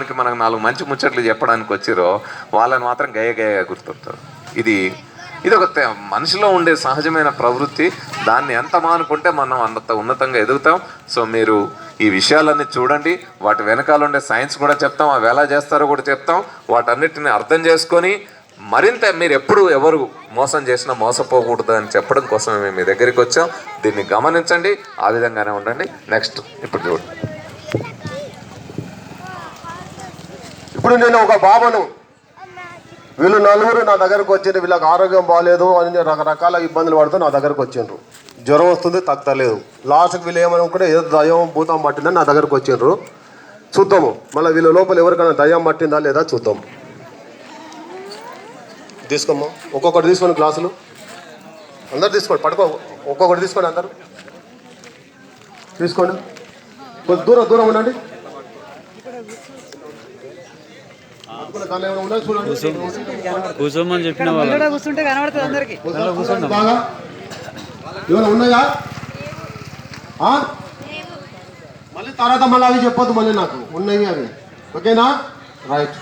మనకి మనకు నాలుగు మంచి ముచ్చట్లు చెప్పడానికి వచ్చిరో వాళ్ళని మాత్రం గయ గయగా గుర్తుంటారు. ఇది ఇది ఒక మనిషిలో ఉండే సహజమైన ప్రవృత్తి. దాన్ని ఎంత మానుకుంటే మనం అంత ఉన్నతంగా ఎదుగుతాం. సో మీరు ఈ విషయాలన్నీ చూడండి. వాటి వెనకాల ఉండే సైన్స్ కూడా చెప్తాం. అవి ఎలా చేస్తారో కూడా చెప్తాం. వాటన్నిటిని అర్థం చేసుకొని మరింత మీరు ఎప్పుడు ఎవరు మోసం చేసినా మోసపోకూడదు అని చెప్పడం కోసం మేము మీ దగ్గరికి వచ్చాం. దీన్ని గమనించండి. ఆ విధంగానే ఉండండి. నెక్స్ట్ ఇప్పుడు చూడండి. ఇప్పుడు నేను ఒక బాబను. వీళ్ళు నలుగురు నా దగ్గరకు వచ్చారు వీళ్ళకి ఆరోగ్యం బాగాలేదు అని రకరకాల ఇబ్బందులు పడుతూ నా దగ్గరకు వచ్చిండ్రు. జ్వరం వస్తుంది తగ్గలేదు. లాస్ట్కి వీళ్ళు ఏమనుకుంటే ఏదో దయం భూతం పట్టిందని నా దగ్గరకు వచ్చిండ్రు. చూద్దాము. మళ్ళీ వీళ్ళ లోపల ఎవరికైనా దయ్యం పట్టిందా లేదా చూద్దాము తీసుకోమ్మా. ఒక్కొక్కటి తీసుకోండి గ్లాసులు. అందరు తీసుకోండి. పడుకో. ఒక్కొక్కటి తీసుకోండి అందరు. తీసుకోండి. కొద్ది దూరం దూరం ఉండండి దాంట్లో ఏమైనా ఉన్నాయా చూడండి కూర్చోమని చెప్పిన వాళ్ళు కూర్చుంటే కనబడుతుంది అందరికి. బాగా ఏమైనా ఉన్నాయా? ఆ? మళ్ళీ తర్వాత మళ్ళీ అవి చెప్పొద్దు మళ్ళీ నాకు. ఉన్నాయి అవి. ఓకేనా? రైట్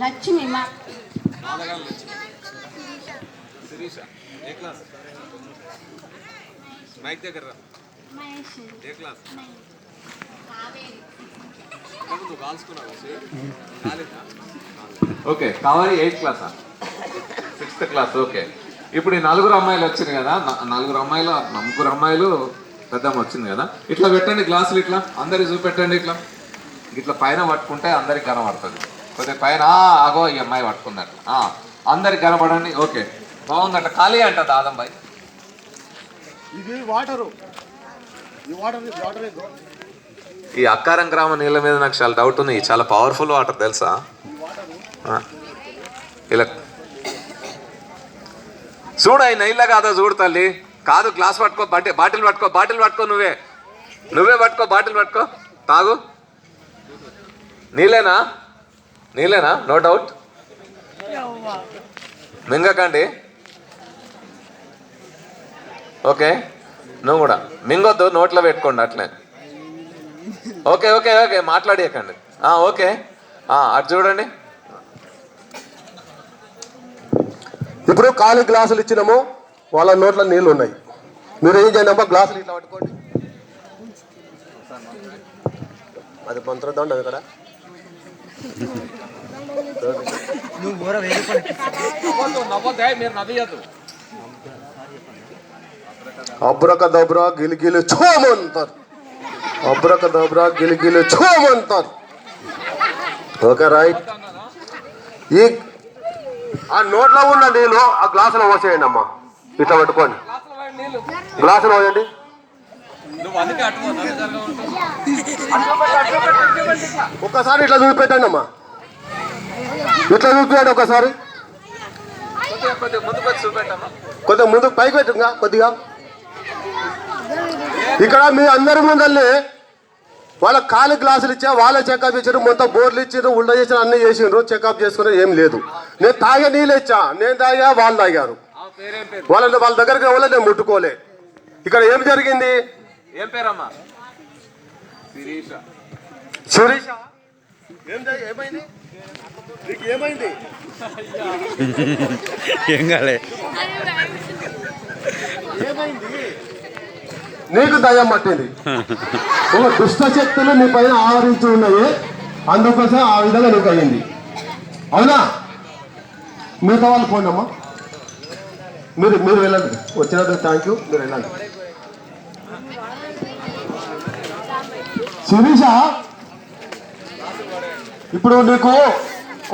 లక్ష్మి. మా ఓకే కావాలి ఎయిత్ క్లాసా? Sixth class okay. ఇప్పుడు ఈ నలుగురు అమ్మాయిలు వచ్చింది కదా నలుగురు అమ్మాయిలు ముగ్గురు అమ్మాయిలు పెద్దమ్మ వచ్చింది కదా. ఇట్లా పెట్టండి గ్లాసులు ఇట్లా అందరికి చూపెట్టండి ఇట్లా. ఇట్లా పైన పట్టుకుంటే అందరికి కనబడుతుంది. కొద్దిగా పైన ఆగో అగో ఈ అమ్మాయి పట్టుకుంది ఆ, అందరికి కనబడండి ఓకే. బాగుందట ఖాళీ అంట దాదంబాయి. ఇది వాటరు. ఈ వాటర్ వాటర్. ఈ అక్కారం గ్రామ నీళ్ళ మీద నాకు చాలా డౌట్ ఉంది. ఇది చాలా పవర్ఫుల్ వాటర్ తెలుసా? ఇలా. చూడు అయి నైళ్ళ కాదో చూడు తల్లి. కాదు గ్లాస్ పట్టుకో బాటి బాటిల్ పట్టుకో బాటిల్ పట్టుకో నువ్వే. నువ్వే పట్టుకో బాటిల్ పట్టుకో. తాగు. నీళ్ళేనా? నీళ్ళేనా? నో డౌట్ మింగకండి. ఓకే. నువ్వు కూడా. మింగొద్దు నోట్లో పెట్టుకోండి అట్లే. ఓకే ఓకే ఓకే మాట్లాడేయకండి. ఆ, ఓకే. ఆ, అటు చూడండి. ఇప్పుడు ఖాళీ గ్లాసులు ఇచ్చినాము వాళ్ళ నోట్లో నీళ్ళు ఉన్నాయి. మీరు ఏం చేయండి అమ్మా గ్లాసులు ఇట్లా పట్టుకోండి. అది మంత్రదండ అది కదా. నువ్వు ఊర వేరే అబ్రక దబ్రా గిలిగిలి ఛోమంటారు అబ్రక దబ్రా గిలిగిలి ఛోమంటారు ఓకే రైట్. ఈ ఆ నోట్లో ఉన్న నీళ్ళు ఆ గ్లాసులో పోసేయండి అమ్మా. ఇట్లా పట్టుకోండి. గ్లాసులో పోయండి. ఒక్కసారి ఇట్లా చూపెట్టండి అమ్మా. ఇట్లా చూపించండి ఒకసారి కొద్దిగా ముందుకు పైకి పెట్టుగా కొద్దిగా. ఇక్కడ మీ అందరి ముందల్ని వాళ్ళ ఖాళీ గ్లాసులు ఇచ్చా వాళ్ళే చెకప్ ఇచ్చారు మొత్తం బోర్లు ఇచ్చారు ఉళ్ళ చేసిన అన్ని చేసిండ్రు చెకప్ చేసుకుని ఏం లేదు. నేను తాగే నీళ్ళు ఇచ్చా నేను తాగా వాళ్ళు తాగారు. వాళ్ళ వాళ్ళ దగ్గరికి వాళ్ళ నేను ముట్టుకోలే. ఇక్కడ ఏం జరిగింది? ఏం పేరమ్మా? శిరీష. ఏమైంది? నీకు ఏమైంది? ఏం కాలే. నీకు దయ్యం పట్టింది. ఒక దుష్ట శక్తులు నీ పైన ఆవరించి ఉన్నాయి అందుకోసం ఆ విధంగా నీకు అయింది అవునా? మిగతా వాళ్ళు పోండి అమ్మా. మీరు మీరు వెళ్ళండి. వచ్చినందుకు థ్యాంక్ యూ మీరు వెళ్ళండి. శిరీష ఇప్పుడు నీకు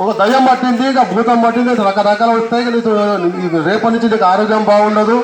ఒక దయ్యం పట్టింది ఇంకా భూతం పట్టింది రకరకాలు వస్తాయి నీకు నీకు రేపటి నుంచి నీకు ఆరోగ్యం బాగుండదు.